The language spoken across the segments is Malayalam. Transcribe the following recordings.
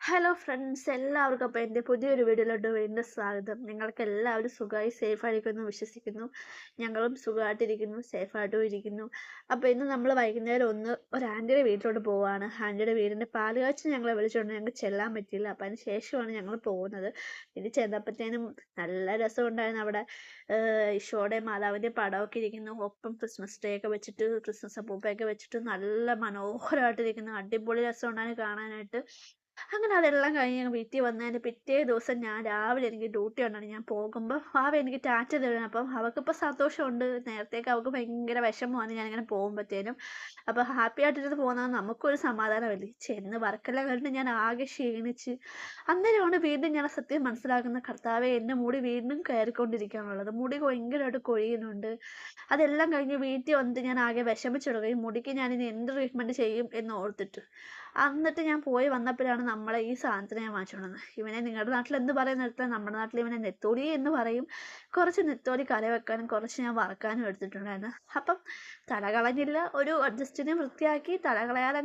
ഹലോ ഫ്രണ്ട്സ് എല്ലാവർക്കും അപ്പോൾ എന്റെ പുതിയൊരു വീഡിയോയിലോട്ട് വീണ്ടും സ്വാഗതം. നിങ്ങൾക്ക് എല്ലാവരും സുഖമായി സേഫായിരിക്കുന്നു വിശ്വസിക്കുന്നു. ഞങ്ങളും സുഖമായിട്ടിരിക്കുന്നു സേഫായിട്ടും ഇരിക്കുന്നു. അപ്പോൾ ഇന്ന് നമ്മൾ വൈകുന്നേരം ഒന്ന് ഒരു ആന്റിയുടെ വീട്ടിലോട്ട് പോവുകയാണ് ആന്റിയുടെ വീടിന്റെ പാലുകാഴ്ച ഞങ്ങളെ വിളിച്ചുകൊണ്ട് ഞങ്ങൾക്ക് ചെല്ലാൻ പറ്റിയില്ല. അപ്പോൾ അതിന് ശേഷമാണ് ഞങ്ങൾ പോകുന്നത്. ഇത് ചെന്നപ്പോഴത്തേനും നല്ല രസമുണ്ടായിരുന്നു അവിടെ. ഈശോയുടെ മാതാവിന്റെ പടമൊക്കെ ഇരിക്കുന്നു. ഒപ്പം ക്രിസ്മസ് ഡേ ഒക്കെ വെച്ചിട്ട് ക്രിസ്മസ് അപ്പൂപ്പയൊക്കെ വെച്ചിട്ട് നല്ല മനോഹരമായിട്ടിരിക്കുന്നു. അടിപൊളി രസമുണ്ടായിരുന്നു കാണാനായിട്ട്. അങ്ങനെ അതെല്ലാം കഴിഞ്ഞ് ഞങ്ങൾ വീട്ടിൽ വന്നതിന് പിറ്റേ ദിവസം ഞാൻ രാവിലെ എനിക്ക് ഡ്യൂട്ടി ഉണ്ടാണ് ഞാൻ പോകുമ്പോൾ ഭാവ എനിക്ക് ടാറ്റ തരണം അപ്പം അവൾക്കിപ്പോൾ സന്തോഷമുണ്ട്. നേരത്തേക്ക് അവൾക്ക് ഭയങ്കര വിഷമമാണ് ഞാനിങ്ങനെ പോകുമ്പോഴത്തേനും അപ്പോൾ ഹാപ്പി ആയിട്ടിരുന്ന് പോകുന്നത് നമുക്കൊരു സമാധാനമല്ലേ? ചെന്ന് വർക്കെല്ലാം കണ്ടിട്ട് ഞാൻ ആകെ ക്ഷീണിച്ച് അന്നേരമാണ് വീണ്ടും ഞാൻ സത്യം മനസ്സിലാക്കുന്ന കർത്താവെ എന്റെ മുടി വീണ്ടും കയറിക്കൊണ്ടിരിക്കുകയാണുള്ളത്. മുടി ഭയങ്കരമായിട്ട് കൊഴിയുന്നുണ്ട്. അതെല്ലാം കഴിഞ്ഞ് വീട്ടിൽ വന്നിട്ട് ഞാൻ ആകെ വിഷമിച്ചിടുകയും മുടിക്ക് ഞാനിനി എന്ത് ട്രീറ്റ്മെന്റ് ചെയ്യും എന്ന് ഓർത്തിട്ട്. എന്നിട്ട് ഞാൻ പോയി വന്നപ്പോഴാണ് നമ്മളെ ഈ സാധനത്തിന് ഞാൻ വാങ്ങിച്ചുകൊണ്ടത് ഇവനെ നിങ്ങളുടെ നാട്ടിൽ എന്ത് പറയുന്നിടത്ത് നമ്മുടെ നാട്ടിൽ ഇവനെ നെത്തോലി എന്ന് പറയും. കുറച്ച് നെത്തോലി കറി വെക്കാനും കുറച്ച് ഞാൻ വറക്കാനും എടുത്തിട്ടുണ്ടായിരുന്നു. അപ്പം തല കളഞ്ഞില്ല ഒരു അഡ്ജസ്റ്റിനെ വൃത്തിയാക്കി തല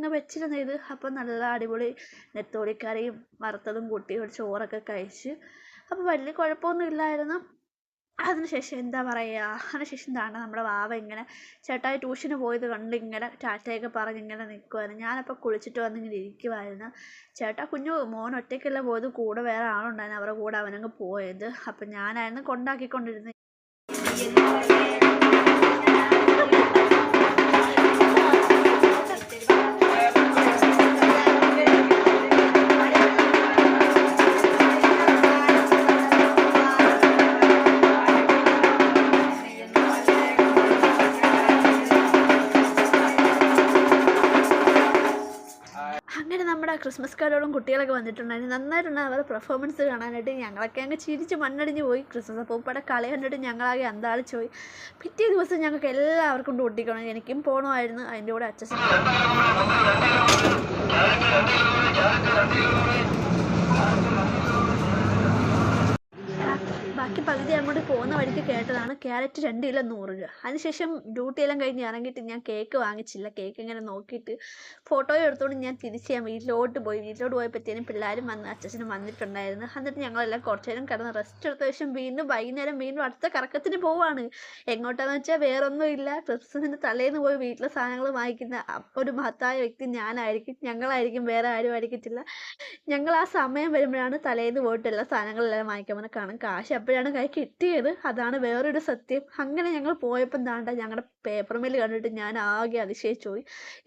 വെച്ചിരുന്നു ഇത്. അപ്പം നല്ല അടിപൊളി നെത്തോലിക്കറിയും വറുത്തതും കൂട്ടി ഒരു ചോറൊക്കെ കഴിച്ച്. അപ്പം വലിയ കുഴപ്പമൊന്നും ഇല്ലായിരുന്നു. അതിനുശേഷം എന്താ പറയുക? അതിനുശേഷം എന്താണ് നമ്മുടെ വാവ ഇങ്ങനെ ചേട്ടായി ട്യൂഷന് പോയത് കണ്ട് ഇങ്ങനെ ടാറ്റയൊക്കെ പറഞ്ഞ് ഇങ്ങനെ നിൽക്കുമായിരുന്നു ഞാനപ്പോൾ കുളിച്ചിട്ട് വന്ന് ഇങ്ങനെ ഇരിക്കുമായിരുന്നു ചേട്ടാ കുഞ്ഞു മോൻ ഒറ്റയ്ക്കല്ല പോയത്? കൂടെ വേറെ ആളുണ്ടായിരുന്നു. അവരുടെ കൂടെ അവനങ്ങ് പോയത്. അപ്പം ഞാനായിരുന്നു കൊണ്ടാക്കിക്കൊണ്ടിരുന്നത് നമ്മുടെ ക്രിസ്മസ് കാർഡോടും കുട്ടികളൊക്കെ വന്നിട്ടുണ്ടായിരുന്നു. നന്നായിട്ടുണ്ട് അവരുടെ പെർഫോമൻസ് കാണാനായിട്ട്. ഞങ്ങളൊക്കെ അങ്ങ് ചിരിച്ച് മണ്ണടിഞ്ഞ് പോയി ക്രിസ്മസ്. അപ്പൂപ്പയുടെ കളി കണ്ടിട്ട് ഞങ്ങളാകെ അന്താളിച്ച് പോയി പിറ്റേ ദിവസം ഞങ്ങൾക്ക് എല്ലാവർക്കും ഡ്യൂട്ടിക്കണം എനിക്കും പോകണമായിരുന്നു അതിന്റെ കൂടെ അച്ഛൻ കേട്ടതാണ് ക്യാരറ്റ് രണ്ട് കിലോ നൂറ് രൂപ. അതിനുശേഷം ഡ്യൂട്ടി എല്ലാം കഴിഞ്ഞ് ഇറങ്ങിയിട്ട് ഞാൻ കേക്ക് വാങ്ങിച്ചില്ല. കേക്ക് ഇങ്ങനെ നോക്കിയിട്ട് ഫോട്ടോ എടുത്തുകൊണ്ട് ഞാൻ തിരിച്ച് ഞാൻ വീട്ടിലോട്ട് പോയി. വീട്ടിലോട്ട് പോയപ്പോഴത്തേനും പിള്ളേരും വന്ന് അച്ഛനും വന്നിട്ടുണ്ടായിരുന്നു. എന്നിട്ട് ഞങ്ങളെല്ലാം കുറച്ച് നേരം കിടന്ന് റെസ്റ്റ് എടുത്ത ശേഷം വീണ്ടും വൈകുന്നേരം വീണ്ടും അടുത്ത കറക്കത്തിന് പോവാണ്. എങ്ങോട്ടാന്ന് വെച്ചാൽ വേറൊന്നും ഇല്ല. ക്രിസ്മസിന്റെ തലേന്ന് പോയി വീട്ടിലെ സാധനങ്ങൾ വാങ്ങിക്കുന്ന ഒരു മഹത്തായ വ്യക്തി ഞാനായിരിക്കും. ഞങ്ങളായിരിക്കും. വേറെ ആരും ആയിരിക്കത്തില്ല. ഞങ്ങൾ ആ സമയം വരുമ്പോഴാണ് തലേന്ന് പോയിട്ട് എല്ലാ സാധനങ്ങളെല്ലാം വാങ്ങിക്കാൻ പോകുന്നത് കാരണം കാശ് അപ്പോഴാണ് കൈ കിട്ടിയത്. അതാണ് വേറൊരു സത്യം. അങ്ങനെ ഞങ്ങൾ പോയപ്പോൾ എന്താണ്ട ഞങ്ങളുടെ പേപ്പർ മില്ല് കണ്ടിട്ട് ഞാൻ ആകെ അതിശയിച്ചു പോയി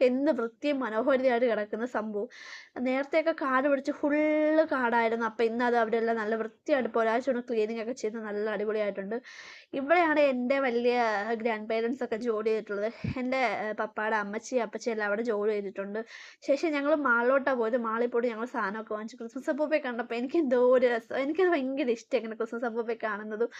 എന്ത് വൃത്തിയും മനോഹരിതയായിട്ട് കിടക്കുന്ന സംഭവം. നേരത്തെയൊക്കെ കാട് പിടിച്ച് ഫുള്ള് കാടായിരുന്നു. അപ്പോൾ ഇന്ന് അത് അവിടെയെല്ലാം നല്ല വൃത്തിയായിട്ട് ഒരാഴ്ച കൊണ്ട് ക്ലീനിങ് ഒക്കെ ചെയ്ത് നല്ല അടിപൊളിയായിട്ടുണ്ട്. ഇവിടെയാണ് എന്റെ വലിയ ഗ്രാൻഡ് പേരൻസ് ഒക്കെ ജോലി ചെയ്തിട്ടുള്ളത്. എന്റെ പപ്പായുടെ അമ്മച്ചി അപ്പച്ചി എല്ലാം അവിടെ ജോലി ചെയ്തിട്ടുണ്ട്. ശേഷം ഞങ്ങൾ മാളിലോട്ടാണ് പോയത്. മാളിൽ പോയിട്ട് ഞങ്ങൾ സാധനമൊക്കെ വാങ്ങിച്ചു ക്രിസ്മസ് അപ്പൂപ്പയെ കണ്ടപ്പോൾ എനിക്ക് എന്തോ ഒരു രസം. എനിക്കത് ഭയങ്കര ഇഷ്ടം ഇങ്ങനെ ക്രിസ്മസ് അപ്പൂപ്പയെ കാണുന്നതും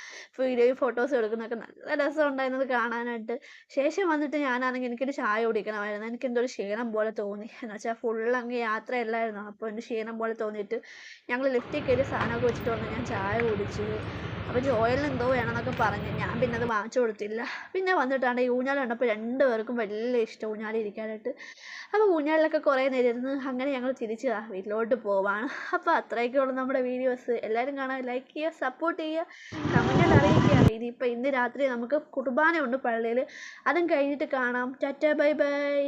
വീഡിയോയും ഫോട്ടോസും എടുക്കുന്നതൊക്കെ നല്ല രസം ഉണ്ടായിരുന്നത് കാണാനായിട്ട്. ശേഷം വന്നിട്ട് ഞാനാണെങ്കിൽ എനിക്കൊരു ചായ കുടിക്കണമായിരുന്നു. എനിക്ക് എന്തോ ഒരു ക്ഷീണം പോലെ തോന്നി. എന്ന് വെച്ചാൽ ഫുൾ അങ്ങ് യാത്രയല്ലായിരുന്നു. അപ്പോൾ എന്റെ ക്ഷീണം പോലെ തോന്നിയിട്ട് ഞങ്ങൾ ലിഫ്റ്റിൽ കയറി സാധനമൊക്കെ വെച്ചിട്ട് വന്ന് ഞാൻ ചായ കുടിച്ചു. അപ്പോൾ ജോയലിന് എന്തോ വേണമെന്നൊക്കെ പറഞ്ഞു. ഞാൻ പിന്നെ അത് വാങ്ങിച്ചു കൊടുത്തില്ല. പിന്നെ വന്നിട്ടാണ് ഈ ഊഞ്ഞാൽ കണ്ടപ്പോൾ രണ്ടുപേർക്കും വലിയ ഇഷ്ടം ഊഞ്ഞാലിൽ ഇരിക്കാനായിട്ട്. അപ്പോൾ ഊഞ്ഞാലിലൊക്കെ കുറേ നേരം ഇരുന്ന് അങ്ങനെ ഞങ്ങൾ തിരിച്ച് വീട്ടിലോട്ട് പോവാണ്. അപ്പോൾ അത്രയൊക്കെയുള്ള നമ്മുടെ വീഡിയോസ്. എല്ലാവരും കാണാൻ ലൈക്ക് ചെയ്യുക സപ്പോർട്ട് ചെയ്യുക കമന്റ് അറിയിക്കുക ഇനിയിപ്പോൾ ഇന്ന് രാത്രി നമുക്ക് കുർബാന ഉണ്ട് പള്ളിയിൽ അതും കഴിഞ്ഞിട്ട് കാണാം. Tata bye bye.